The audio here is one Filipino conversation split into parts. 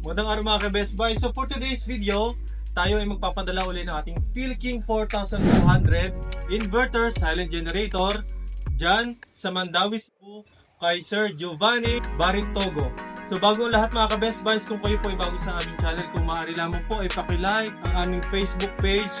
Magandang araw mga ka-Best Buy. So for today's video, tayo ay magpapadala uli ng ating Philking 4200 inverter silent generator dyan sa Mandawi Cebu kay Sir Giovanni Barintogo. So bago ang lahat mga ka-Best Buys, kung kayo po ay bago sa aming channel, kung maaari lamang po ay pakilike ang aming Facebook page,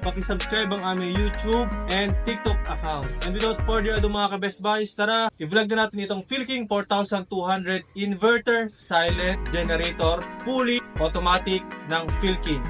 pakisubscribe ang aming YouTube and TikTok account. And without further ado mga ka-Best Buys, tara, i-vlog na natin itong Philking 4200 inverter silent generator fully automatic ng Philking.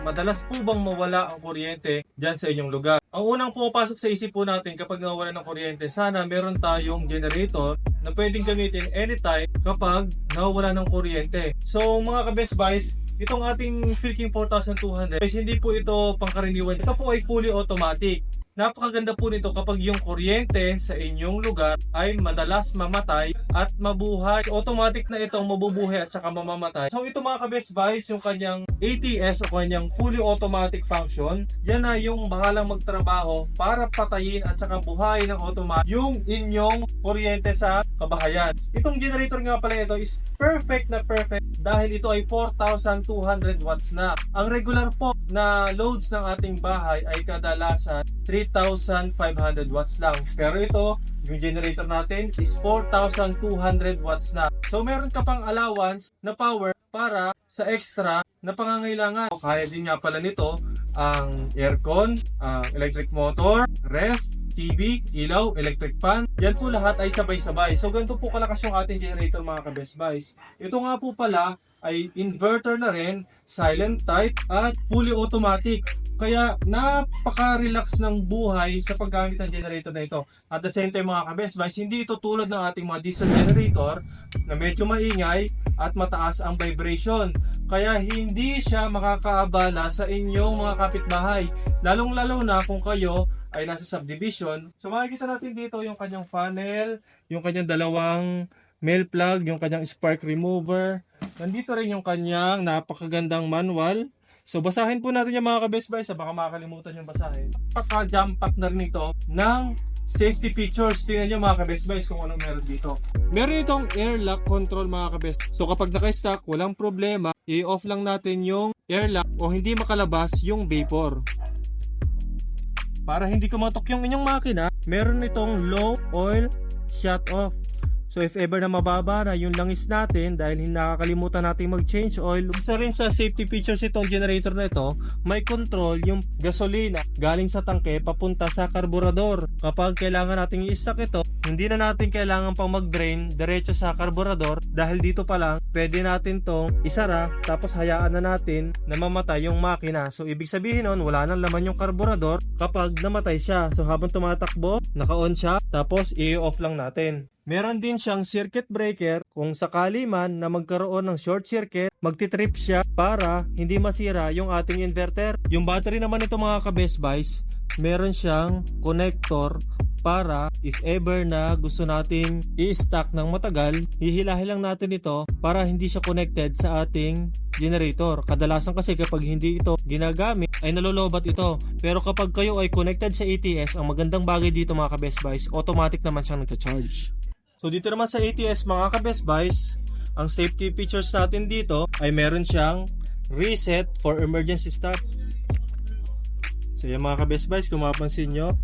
Madalas po bang mawala ang kuryente dyan sa inyong lugar? Ang unang pumapasok sa isip po natin kapag nawala ng kuryente, sana meron tayong generator na pwedeng gamitin anytime kapag nawala ng kuryente. So mga ka-best buys, itong ating Philking 4200 guys, hindi po ito pangkaraniwan. Ito po ay fully automatic. Napakaganda po nito kapag yung kuryente sa inyong lugar ay madalas mamatay at mabuhay. Automatic na itong mabubuhay at saka mamamatay. So ito mga ka-best buys, yung kanyang ATS o kanyang fully automatic function, yan na yung bahalang magtrabaho para patayin at saka buhayin ng automatic yung inyong kuryente sa kabahayan. Itong generator nga pala ito is perfect na perfect dahil ito ay 4,200 watts na. Ang regular po na loads ng ating bahay ay kadalasan 3,500 watts lang. Pero ito, yung generator natin is 4,200 watts na. So meron ka pang allowance na power para sa extra na pangangailangan. Kaya din nga pala nito ang aircon, ang electric motor, ref, TV, ilaw, electric fan. Yan po lahat ay sabay-sabay. So ganito po kalakas yung ating generator mga ka-best buys. Ito nga po pala ay inverter na rin, silent type at fully automatic. Kaya napaka-relax ng buhay sa paggamit ng generator na ito. At the same time mga ka-best buys, hindi ito tulad ng ating mga diesel generator na medyo maingay at mataas ang vibration. Kaya hindi siya makakaabala sa inyong mga kapitbahay. Lalong-lalo na kung kayo ay nasa subdivision. So makikita natin dito yung kanyang funnel, yung kanyang dalawang male plug, yung kanyang spark remover. Nandito rin yung kanyang napakagandang manual. So basahin po natin yung mga ka-best buy sa baka makakalimutan yung basahin. Paka-jump pack na rin ito ng safety features. Tingnan nyo mga ka-best buys kung anong meron dito. Meron itong air lock control mga ka-best. So kapag naka-stack, walang problema. I-off lang natin yung air lock o hindi makalabas yung vapor. Para hindi kumatok yung inyong makina, meron itong low oil shut off. So if ever na mababa na yung langis natin dahil nakakalimutan natin mag-change oil, isa rin sa safety features itong generator na ito, may control yung gasolina galing sa tangke papunta sa karburador. Kapag kailangan nating i-stack ito, hindi na natin kailangan pang mag-drain diretso sa karburador dahil dito pa lang pwede natin tong isara tapos hayaan na natin na mamatay yung makina. So ibig sabihin nun wala nang laman yung karburador kapag namatay siya. So habang tumatakbo, naka-on siya tapos i-off lang natin. Meron din siyang circuit breaker kung sakali man na magkaroon ng short circuit, magtitrip siya para hindi masira yung ating inverter. Yung battery naman ito mga ka-best buys, meron siyang connector para if ever na gusto nating i-stack ng matagal, hihilahin lang natin ito para hindi siya connected sa ating generator. Kadalasan kasi kapag hindi ito ginagamit ay nalolobat ito. Pero kapag kayo ay connected sa ATS, ang magandang bagay dito mga ka-best buys, automatic naman siyang nagcha-charge. So dito naman sa ATS mga ka-best buys, ang safety features natin dito ay meron siyang reset for emergency stop. So yung mga ka-best buys, kung mapapansin nyo,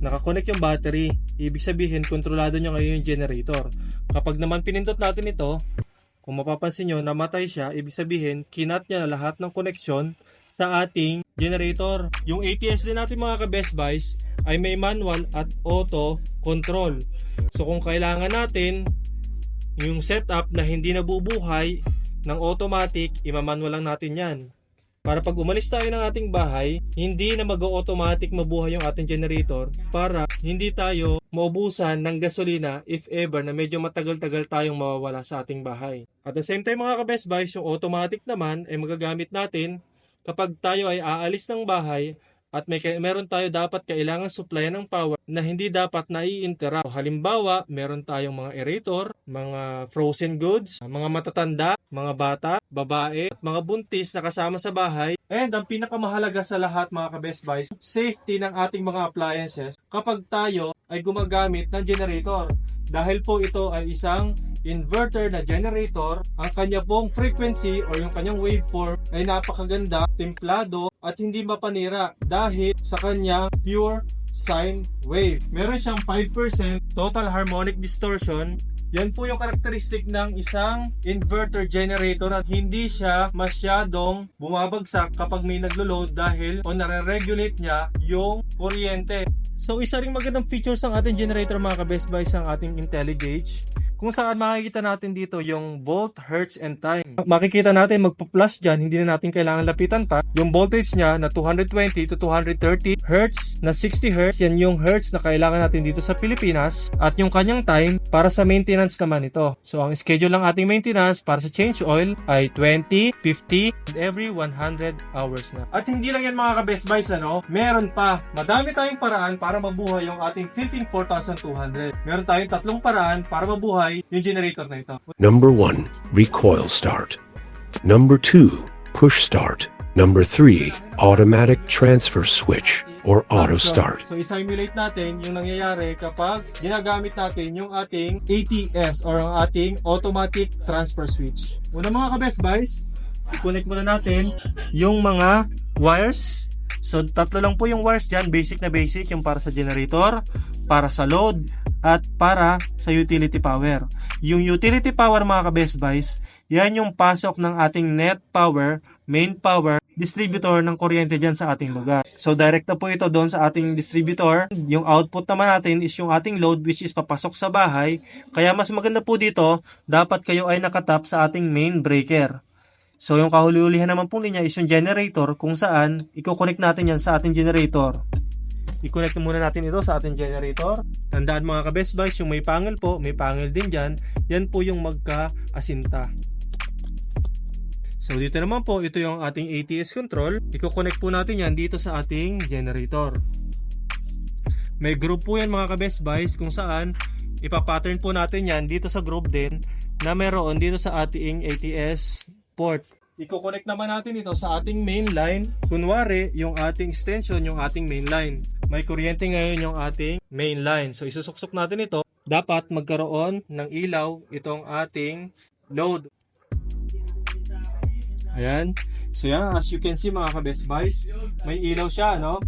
nakakonect yung battery. Ibig sabihin, kontrolado nyo ngayon yung generator. Kapag naman pinindot natin ito, kung mapapansin nyo, namatay siya, ibig sabihin, kinat niya na lahat ng connection sa ating generator. Yung ATS din natin mga ka-best buys ay may manual at auto control. So kung kailangan natin yung setup na hindi nabubuhay ng automatic, imamanual lang natin yan. Para pag umalis tayo ng ating bahay, hindi na mag-automatic mabuhay yung ating generator para hindi tayo maubusan ng gasolina if ever na medyo matagal-tagal tayong mawawala sa ating bahay. At the same time mga ka-best buys, yung automatic naman ay magagamit natin kapag tayo ay aalis ng bahay at may meron tayo dapat kailangan supplyan ng power na hindi dapat nai-interrupt. Halimbawa, meron tayong mga aerator, mga frozen goods, mga matatanda, mga bata, babae, at mga buntis na kasama sa bahay. And ang pinakamahalaga sa lahat mga ka-best buys, safety ng ating mga appliances kapag tayo ay gumagamit ng generator. dahil po ito ay isang inverter na generator, ang kanya pong frequency or yung kanyang waveform ay napakaganda, templado at hindi mapanira dahil sa kanyang pure sine wave. Meron siyang 5% total harmonic distortion yan po yung karakteristik ng isang inverter generator at hindi siya masyadong bumabagsak kapag may naglo-load dahil o nare-regulate niya yung kuryente. So isa ring magandang features ng ating generator mga ka-best buys ang ating IntelliGauge kung saan makikita natin dito yung volt, hertz, and time. Makikita natin magpa-plus dyan, hindi na natin kailangan lapitan pa. Yung voltage niya na 220 to 230 hertz na 60 hertz, yan yung hertz na kailangan natin dito sa Pilipinas. At yung kanyang time para sa maintenance naman ito. So ang schedule ng ating maintenance para sa change oil ay 20, 50, and every 100 hours na. At hindi lang yan mga ka-best buys ano, meron pa. Madami tayong paraan para mabuhay yung ating Philippine 4200. Meron tayong tatlong paraan para mabuhay yung generator na ito. Number 1. Recoil start. Number 2. Push start. Number 3. Automatic transfer switch or auto start. So, i-simulate natin yung nangyayari kapag ginagamit natin yung ating ATS or ang ating automatic transfer switch. Una mga ka-best buys, i-connect muna natin yung mga wires. So, tatlo lang po yung wires dyan. Basic na basic, yung para sa generator, para sa load, at para sa utility power. Yung utility power mga ka-best buys, yan yung pasok ng ating net power, main power, distributor ng kuryente dyan sa ating lugar. So direct po ito doon sa ating distributor. Yung output naman natin is yung ating load which is papasok sa bahay. Kaya mas maganda po dito, dapat kayo ay nakatap sa ating main breaker. So yung kahuli-hulihan naman po niya is yung generator kung saan i-connect natin yan sa ating generator. I-connect muna natin ito sa ating generator. Tandaan mga ka-best buys, yung may pangil po, may pangil din dyan. Yan po yung magka-asinta. So dito naman po, ito yung ating ATS control. I-connect po natin yan dito sa ating generator. May group po yan mga ka-best buys kung saan ipapattern po natin yan dito sa group din na meron dito sa ating ATS port. I-connect naman natin ito sa ating main line. Kunwari, yung ating extension, yung ating main line. May kuryente ngayon yung ating main line. So isusuksok natin ito. Dapat magkaroon ng ilaw itong ating load. Ayan. So yan, as you can see mga ka-best buys, may ilaw siya, no?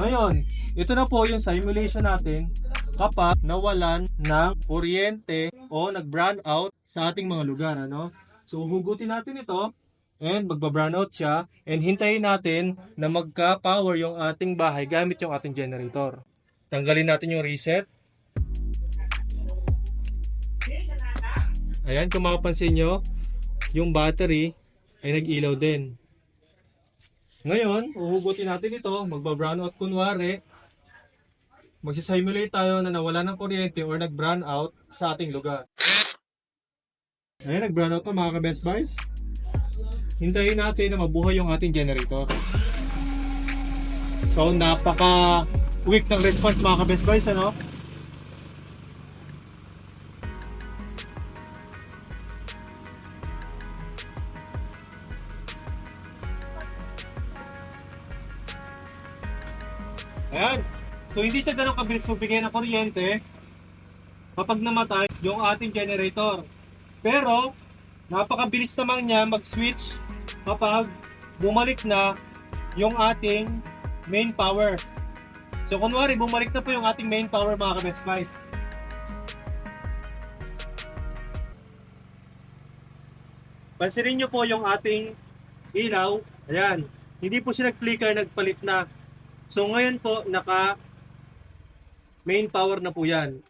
Ngayon, ito na po yung simulation natin kapag nawalan ng kuryente o nag-brown out sa ating mga lugar, ano? So, hugutin natin ito and magba-brown out siya and hintayin natin na magka-power yung ating bahay gamit yung ating generator. Tanggalin natin yung reset. Ayan, kung makapansin nyo, yung battery ay nag-ilaw din. Ngayon, uhugutin natin ito, magba-brown out kunwari, magsisimulate tayo na nawala ng kuryente or nag-brown out sa ating lugar. Ayan, nag-brown out to mga ka-best buys. Hintayin natin na mabuhay yung ating generator. So, napaka weak ng response mga ka-best buys, ano? Ayan. So, hindi siya ganun kabilis magbigay ng kuryente kapag namatay yung ating generator. Pero, napakabilis naman niya mag-switch kapag bumalik na yung ating main power. So, kunwari, bumalik na po yung ating main power mga ka-best buys. Pansinin nyo po yung ating ilaw. Ayan. Hindi po siya nag-flicker, nagpalit na. So, ngayon po, naka main power na po yan.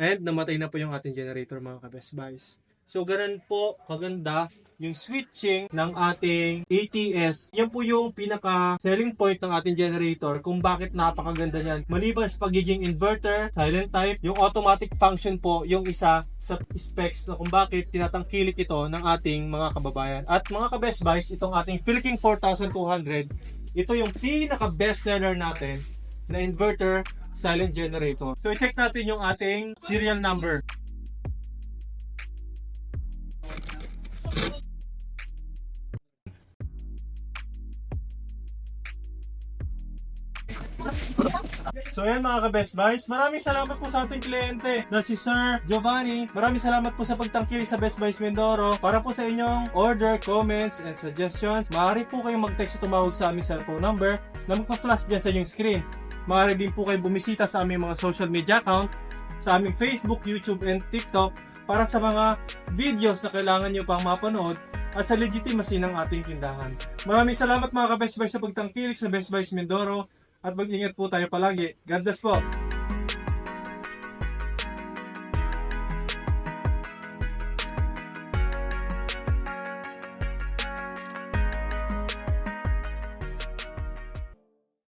And namatay na po yung ating generator mga ka-best buys. So, ganun po kaganda yung switching ng ating ATS. Yan po yung pinaka selling point ng ating generator kung bakit napakaganda niyan. Maliban sa pagiging inverter, silent type, yung automatic function po yung isa sa specs na kung bakit tinatangkilik ito ng ating mga kababayan. At mga ka-best buys, itong ating Philking 4200, ito yung pinaka best seller natin na inverter silent generator. So, i-check natin yung ating serial number. So ayan mga ka-Best Buys, maraming salamat po sa ating kliyente na si Sir Giovanni. Maraming salamat po sa pagtangkili sa Best Buys Mindoro. Para po sa inyong order, comments, and suggestions, maaari po kayong mag-text o tumawag sa aming cellphone number na magpa-flash dyan sa inyong screen. Maaari din po kayong bumisita sa aming mga social media account, sa aming Facebook, YouTube, and TikTok para sa mga videos na kailangan nyo pang mapanood at sa legitimacy ng ating tindahan. Maraming salamat mga ka-Best Buys sa pagtangkilik sa Best Buys Mindoro at mag-ingat po tayo palagi. God bless po!